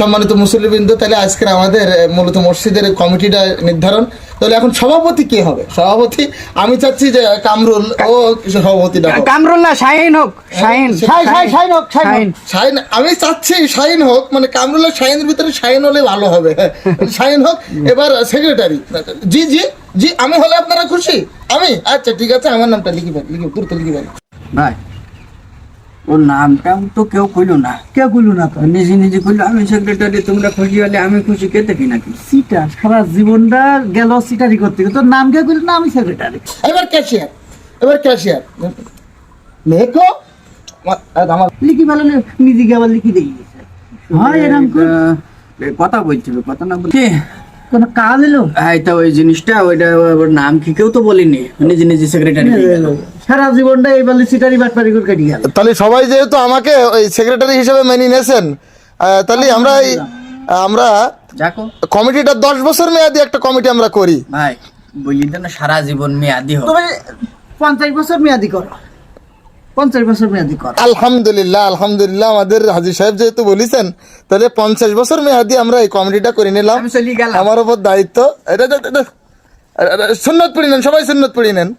সম্মানিত মুসলিমবৃন্দ তাহলে আজকের আমাদের মূলত মসজিদের কমিটিটা নির্ধারণ। তাহলে এখন সভাপতি কে হবে? সভাপতি আমি চাচ্ছি যে কামরুল ও সভাপতিটা হোক। কামরুল না শাহিন হোক শাহিন। শাহিন, শাহিন, শাহিন হোক, শাহিন শাহিন শাহিন আমি চাচ্ছি শাহিন হোক মানে কামরুল আর শাহিনের ভিতরে শাহিন হলে ভালো হবে। শাহিন হোক এবার সেক্রেটারি জি জি জি আমি হলে আপনারা খুশি? আমি? আচ্ছা ঠিক আছে আমার নামটা লিখিবেন লিখি দ্রুত লিখিবেন ভাই ওর তো কেউ না। না তো? নিজে নিজে আমি সেক্রেটারি তোমরা খুশি হলে আমি খুশি কে? নাকি সিটার সারা জীবনটা গেল সিটারি করতে। তোর নাম না আমি সেক্রেটারি এবার ক্যাশিয়ার এবার ক্যাশিয়ার আমার- লিখি ভালো নিজে আবার লিখি দেই। হয় এরকম কথা বলছিল কথা না বলছি কোনো কাজ এলো? হ্যাঁ তো ওই জিনিসটা ওইটা ওর নাম কি কেউ তো বলিনি। নিজে নিজে সেক্রেটারি সারা জীবনটা এই বলে সিটারি বাটপারি করে কাটি গেল। তাহলে সবাই যেহেতু আমাকে ওই সেক্রেটারি হিসেবে মেনে নিয়েছেন আহ, তাহলে আমরা এই আমরা কমিটিটা দশ বছর মেয়াদি একটা কমিটি আমরা করি। ভাই বলি না সারা জীবন মেয়াদি হোক। তুমি পঞ্চাশ বছর মেয়াদি করো। পঞ্চাশ বছর মেয়াদি করো। আলহামদুলিল্লাহ আলহামদুলিল্লাহ আমাদের হাজির সাহেব যেহেতু বলেছেন তাহলে পঞ্চাশ বছর মেয়াদি আমরা এই কমিটিটা করে নিলাম। আমার উপর দায়িত্ব এটা- সুন্নত পড়ি নেন সবাই সুন্নত পড়ি নেন।